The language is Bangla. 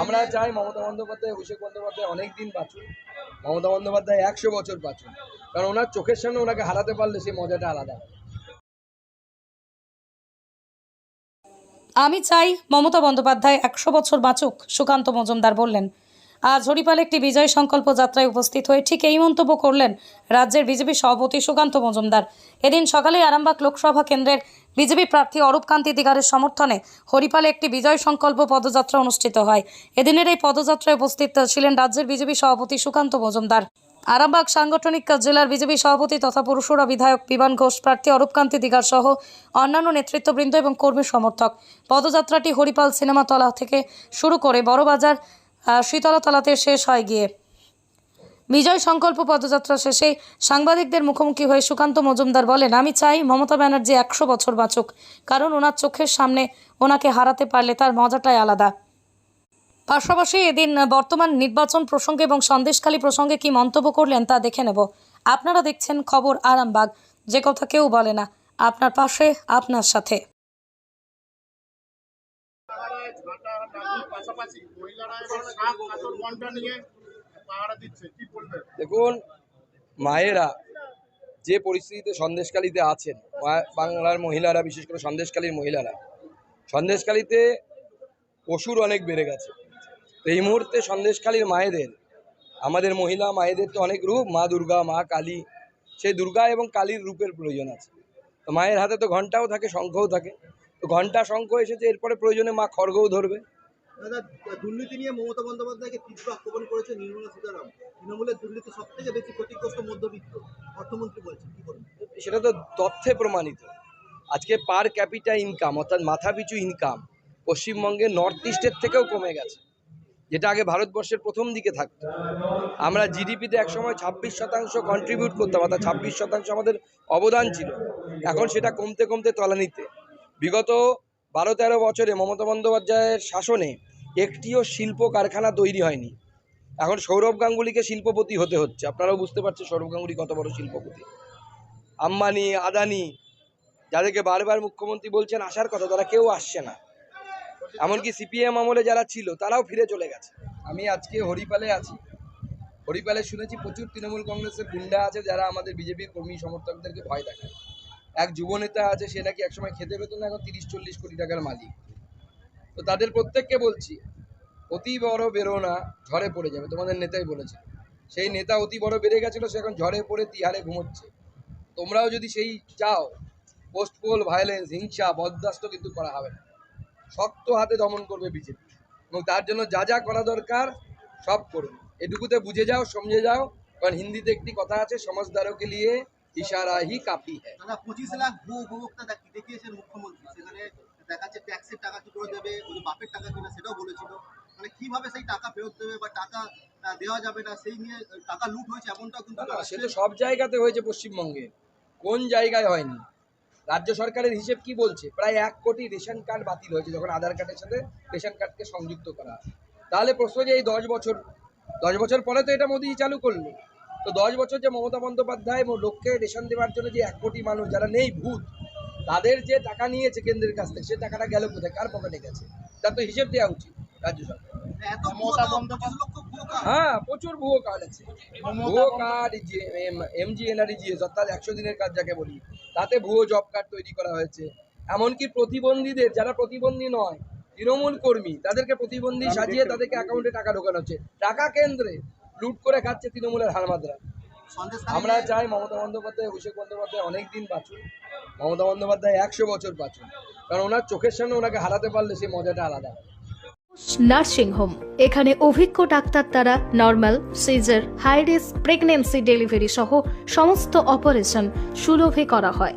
আমরা চাই মমতা বন্দ্যোপাধ্যায় অভিষেক বন্দ্যোপাধ্যায় অনেক দিন বাঁচুন মমতা বন্দ্যোপাধ্যায় একশো বছর বাঁচুন কারণ ওনার চোখের সামনে ওনাকে হারাতে পারলে সেই মজাটা আলাদা। আমি চাই মমতা বন্দ্যোপাধ্যায় একশো বছর বাঁচুক সুকান্ত মজুমদার বললেন। আজ হরিপাল একটি বিজয় সংকল্প যাত্রায় উপস্থিত হয়ে ঠিক এই মন্তব্য করলেন রাজ্যের বিজেপি সভাপতি সুকান্ত মজুমদার। এদিন সকালে আরামবাগ লোকসভা কেন্দ্রের বিজেপি প্রার্থী অরূপ কান্তি দিগারের সমর্থনে হরিপালে একটি বিজয় সংকল্প পদযাত্রা অনুষ্ঠিত হয়। এদিনের এই পদযাত্রায় উপস্থিত ছিলেন রাজ্যের বিজেপি সভাপতি সুকান্ত মজুমদার। আরামবাগ সাংগঠনিক জেলার বিজেপি সভাপতি তথা পুরুষরা বিধায়ক বিমান ঘোষ, প্রার্থী অরূপকান্তি দিগার সহ অন্যান্য নেতৃত্ববৃন্দ এবং কর্মী সমর্থক। পদযাত্রাটি হরিপাল সিনেমাতলা থেকে শুরু করে বড়বাজার শীতলতলাতে শেষ হয় গিয়ে। বিজয় সংকল্প পদযাত্রা শেষে সাংবাদিকদের মুখোমুখি হয়ে সুকান্ত মজুমদার বলেন, আমি চাই মমতা ব্যানার্জি একশো বছর বাঁচুক, কারণ ওনার চোখের সামনে ওনাকে হারাতে পারলে তার মজাটাই আলাদা। পাশাপাশি এদিন বর্তমান নির্বাচন প্রসঙ্গে এবং সন্দেশখালী প্রসঙ্গে কি মন্তব্য করলেন তা দেখে নেব। আপনারা দেখছেন খবর আরামবাগ। যে কথা কেউ বলে না, আপনার পাশে, আপনার সাথে। পাশাপাশি মহিলারা নিয়ে দেখুন, মায়েরা যে পরিস্থিতিতে সন্দেশকালীতে আছেন বাংলার মহিলারা, বিশেষ করে সন্দেশকালীর মহিলারা সন্দেশকালীতে পশুর অনেক বেড়ে গেছে। তো এই মুহূর্তে সন্দেশকালীর মায়েদের, আমাদের মহিলা মায়েদের তো অনেক রূপ, মা দুর্গা, মা কালী, সেই দুর্গা এবং কালীর রূপের প্রয়োজন আছে। তো মায়ের হাতে তো ঘন্টাও থাকে, শঙ্খও থাকে। তো ঘণ্টা শঙ্খ এসেছে, এরপরে প্রয়োজনে মা খড়গও ধরবে। দাদা, দুর্নীতি নিয়ে মমতা বন্দ্যোপাধ্যায়কে তীব্র আক্রমণ করেছে নির্মলা সীতারাম। তৃণমূলের দুর্নীতি সব থেকে বেশি ক্ষতিগ্রস্ত মধ্যবিত্ত। অর্থমন্ত্রী বলছেন, কি বলবেন? সেটা তো তথ্যে প্রমাণিত। আজকে পার ক্যাপিটা ইনকাম অর্থাৎ মাথাপিছু ইনকাম পশ্চিমবঙ্গে নর্থ ইস্টের থেকেও কমে গেছে, যেটা আগে ভারতবর্ষের প্রথম দিকে থাকতো। আমরা জিডিপিতে একসময় ছাব্বিশ শতাংশ কন্ট্রিবিউট করতাম, অর্থাৎ ছাব্বিশ শতাংশ আমাদের অবদান ছিল। এখন সেটা কমতে কমতে তলানিতে। বিগত বারো তেরো বছরে মমতা বন্দ্যোপাধ্যায়ের শাসনে একটিও শিল্প কারখানা তৈরি হয়নি। এখন সৌরভ গাঙ্গুলিকে শিল্পপতি হতে হচ্ছে। আপনারাও বুঝতে পারছেন সৌরভ গাঙ্গুলি কত বড় শিল্পপতি। আম্বানি, আদানি, যাদেরকে বারবার মুখ্যমন্ত্রী বলছেন, আসার কথা, তারা কেউ আসছে না। এমনকি সিপিএম আমলে যারা ছিল, তারাও ফিরে চলে গেছে। আমি আজকে হরিপালে আছি। হরিপালে শুনেছি প্রচুর তৃণমূল কংগ্রেসের গুন্ডা আছে, যারা আমাদের বিজেপির কর্মী সমর্থকদেরকে ভয় দেখায়। এক যুবনেতা আছে, সে নাকি একসময় খেতে পেত না, এখন তিরিশ চল্লিশ কোটি টাকার মালিক। তো তাদের প্রত্যেককে বলছি, অতি বড় বেরো না ঝড়ে পড়ে যাবে, তোমাদের নেতাই বলেছে সেই নেতা অতি বড় বেড়ে গেছিল, সে এখন ঝড়ে পড়ে তিহারে ঘুমোচ্ছে। তোমরাও যদি সেই চাও, পোস্টপোল ভায়োলেন্স, হিংসা, বরদাস্ত কিন্তু করা হবে না। শক্ত হাতে দমন করবে বিজেপি। এবং তার জন্য যা যা করা দরকার, সব করবে এটুকুতে বুঝে যাও, সমঝে যাও, কারণ হিন্দিতে একটি কথা আছে, সমাজদারকে লিয়ে ইশারা হি হ্যায় দাদা পঁচিশ লাখ ভূ উপভোক্তা দেখিয়েছেন মুখ্যমন্ত্রী? সেখানে দেখাচ্ছে ট্যাক্সের টাকা কি করে দেবে ওই বাপের টাকা কিনা সেটাও বলেছিল। মানে কীভাবে সেই টাকা ফেরত দেবে বা টাকা দেওয়া যাবে না সেই নিয়ে টাকা লুট হয়েছে এমনটাও কিন্তু সে তো সব জায়গাতে হয়েছে পশ্চিমবঙ্গে। কোন জায়গায় হয়নি? রাজ্য সরকারের হিসেব কি বলছে? প্রায় এক কোটি রেশন কার্ড বাতিল হয়েছে যখন আধার কার্ডের সাথে রেশন কার্ডকে সংযুক্ত করা। তাহলে প্রশ্ন যে এই দশ বছর দশ বছর পরে তো এটা মোদিজি চালু করল। তো দশ বছর যে মমতা বন্দ্যোপাধ্যায় লোককে রেশন দেওয়ার জন্য যে এক কোটি মানুষ যারা নেই ভূত তাদের যে টাকা নিয়েছে কেন্দ্রের কাছ থেকে সে টাকাটা গেল কোথায়? কার পকেটে গেছে? তার তো হিসেব দেওয়া উচিত রাজ্য সরকার। হ্যাঁ প্রচুর ভুয়ো কার্ড আছে। ভুয়ো কার্ড এমজি এনআরইজিএস অর্থাৎ একশো দিনের কাজ যাকে বলি তাতে ভুয়ো জব কার্ড তৈরি করা হয়েছে। এমনকি প্রতিবন্ধীদের যারা প্রতিবন্ধী নয় তৃণমূল কর্মী তাদেরকে প্রতিবন্ধী সাজিয়ে তাদেরকে অ্যাকাউন্টে টাকা ঢোকানো হচ্ছে। টাকা কেন্দ্রে লুট করে খাচ্ছে তৃণমূলের হারমাদরা আমরা চাই মমতা বন্দ্যোপাধ্যায়, অভিষেক বন্দ্যোপাধ্যায় অনেক দিন বাঁচুন মমতা বন্দ্যোপাধ্যায় একশো বছর বাঁচুন কারণ ওনার চোখের সামনে ওনাকে হারাতে পারলে সেই মজাটা আলাদা। নার্সিং হোম এখানে অভিজ্ঞ ডাক্তার দ্বারা normal, caesar high risk pregnancy delivery সহ সমস্ত অপারেশন সুলভে করা হয়।